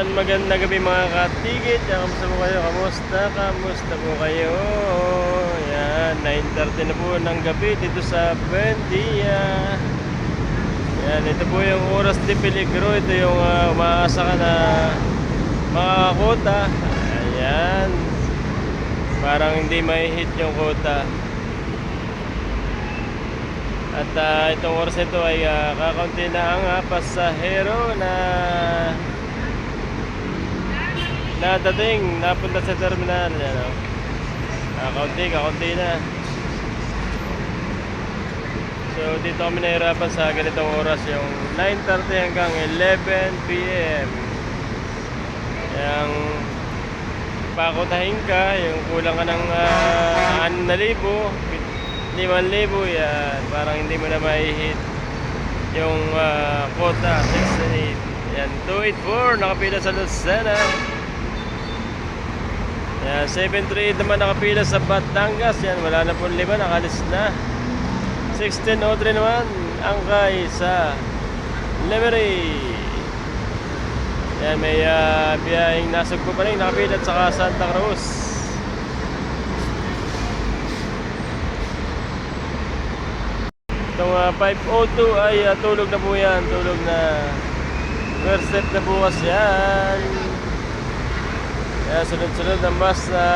Magandang gabi mga katigit. Kamusta po kayo? Kamusta? Kamusta po kayo? Yan, 9.30 na po ng gabi dito sa Buendia. Yan, ito po yung oras de peligro. Ito yung uh, umaasa ka na makakakota. Ayan. Parang hindi may hit yung kota. At ah, itong oras ito ay uh, kakaunti na ang ah, pasahero na nadating, napunta sa terminal. Yan, oh. Kakaunti, kakaunti na. So dito kami nahirapan sa ganitong oras yung 9.30 hanggang 11 p.m. Yung pakutahin ka, yung kulang ka ng uh, 6,000, 5,000 yan. Parang hindi mo na mai-hit yung ah, quota, 6 and 8. Yan, 284, nakapila sa Lucena. Yan, 738 naman nakapila sa Batangas. Yan, wala na po lima, nakalis na. 1603 naman, angkay sa Lemery. Yan, may uh, biyahing nasugpo pa rin, nakapila at saka Santa Cruz. Itong ah, 502 ay ah, tulog na po yan, tulog na. First step na bukas yan. Kaya sunod-sunod ang bus na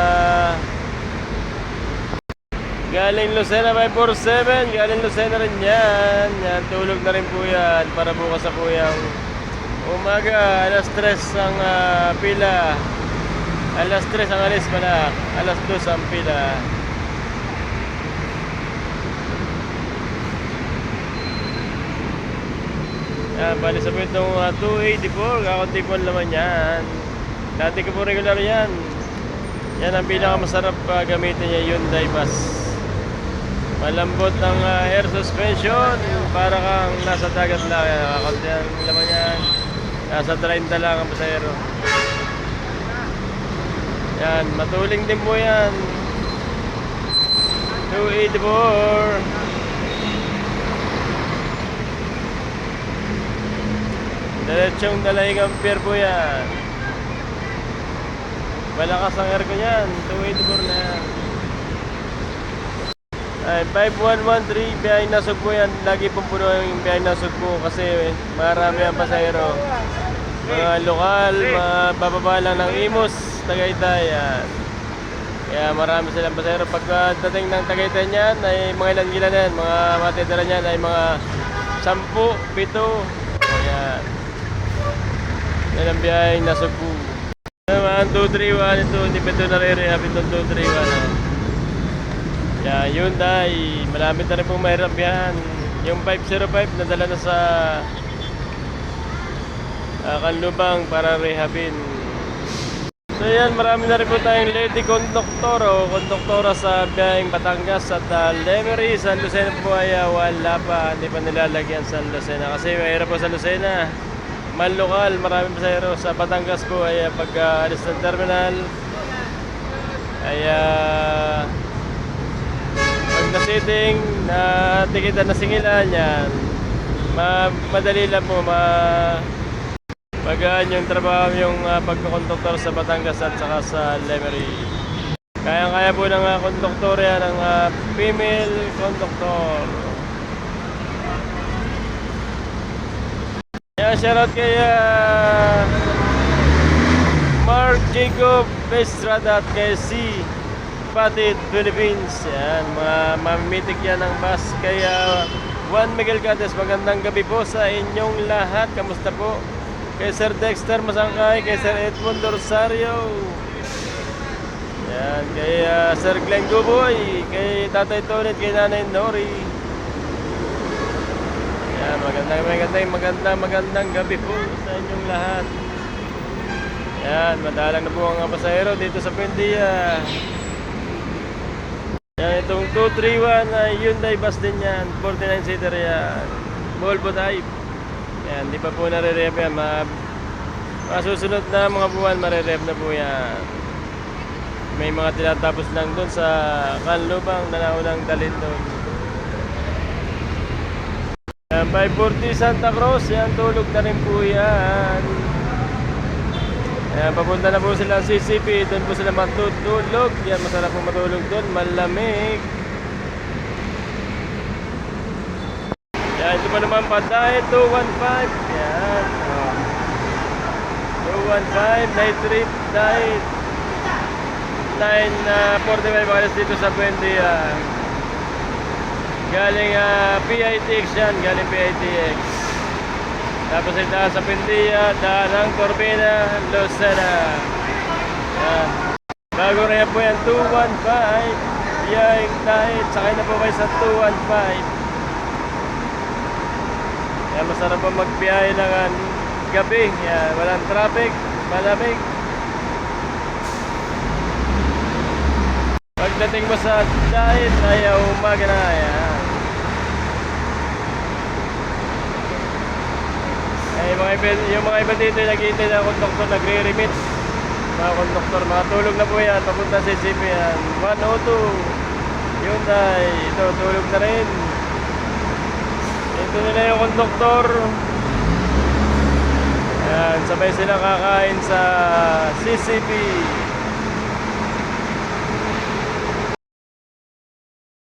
galing Lucena 547, galing Lucena rin yan. Yan, tulog na rin po yan para bukas na po yung umaga, alas 3 ang ah, pila. Alas 3 ang alis pala, alas 2 ang pila. Yan, bali sa itong uh, 284, kakunti po ang laman yan. Dati ko po regular yan. Yan ang pinakamasarap uh, gamitin niya Hyundai bus. Malambot ang uh, air suspension, para kang nasa dagat lang. Yan, kakunti ang laman yan. Nasa 30 lang ang pasahero. Yan, matuling din po yan. 284. Diretsong dalayang ampere po yan. Malakas ang aircon yan. 284 na yan. Ay, 5113 biyay nasog po yan. Lagi pong puno yung biyay nasog po kasi marami ang pasahero. Mga lokal, mga bababa lang ng Imos, Tagaytay. Yan. Kaya marami silang pasahero. Pagka dating ng Tagaytay niyan, ay mga ilan ilan yan. Mga matitira niyan ay mga 10, 7. Ayan. Yan ang biyaheng nasa po. Naman, 231 ito, hindi pa ito nare-rehab itong 231. Oh. Yan, yun dahil malapit na rin pong mahirap yan. Yung 505 nadala na sa uh, Kanlubang para rehabin. So yan, marami na rin po tayong lady conductor o konduktora sa biyaheng Batangas at uh, Lemery. San Lucena po ay uh, wala pa, hindi pa nilalagyan San Lucena kasi mahirap po sa Lucena manlokal, maraming pasahero. Sa Batangas po ay uh, pag uh, ng terminal ay uh, pag nasiting na tikitan na singilan yan. Ma madali lang po ma magaan yung trabaho yung uh, pagkakonduktor sa Batangas at saka sa Lemery. Kaya-kaya po ng uh, konduktor yan ng uh, female konduktor shoutout kay uh, Mark Jacob Estrada at kay C. Patid Philippines. Yan, mamimitik yan ng bus. Kaya Juan Miguel Gates, magandang gabi po sa inyong lahat. Kamusta po? Kay Sir Dexter Masangkay, kay Sir Edmundo Rosario. Yan, kay uh, Sir Glenn Guboy, kay Tatay Tonet, kay Nanay Nori. Yan, magandang, magandang, magandang, magandang gabi po sa inyong lahat. Yan, madalang na po ang pasahero dito sa Buendia. Yan, itong 231 na Hyundai bus din yan. 49-seater yan. Volvo type. Yan, di pa po nare-rev yan. Ma masusunod na mga buwan, mare-rev na po yan. May mga tinatapos lang doon sa Kanlubang na naunang dalhin doon. Yan, 540 Santa Cruz, yan tulog na rin po yan. Yan, papunta na po sila sa CCP. Doon po sila matutulog. Yan, masarap po matulog doon. Malamig. Yan, ito pa naman patahe. 215. Yan. Oh. 215. Night trip. Night. 9.45 alas dito sa Buendia. Galing ah, PITX yan. Galing PITX. Tapos daan sa Pindia, daan ng Corbina, Lucena. Yan. Bago na yan po yan, 215. Biyahing dahil, sakay na po kayo sa 215. Yan, masarap po magbiyahe ng ah, gabi. Yan, walang traffic, malamig. Pagdating mo sa dahil, ay umaga na. Yan. Eh, yung mga iba, yung mga iba dito naghihintay ng konduktor, nagre-remit. Mga konduktor, mga tulog na po yan, papunta sa CP yan. 102, Hyundai, ito, tulog na rin. Ito nila yung konduktor. Yan, sabay sila kakain sa CCP.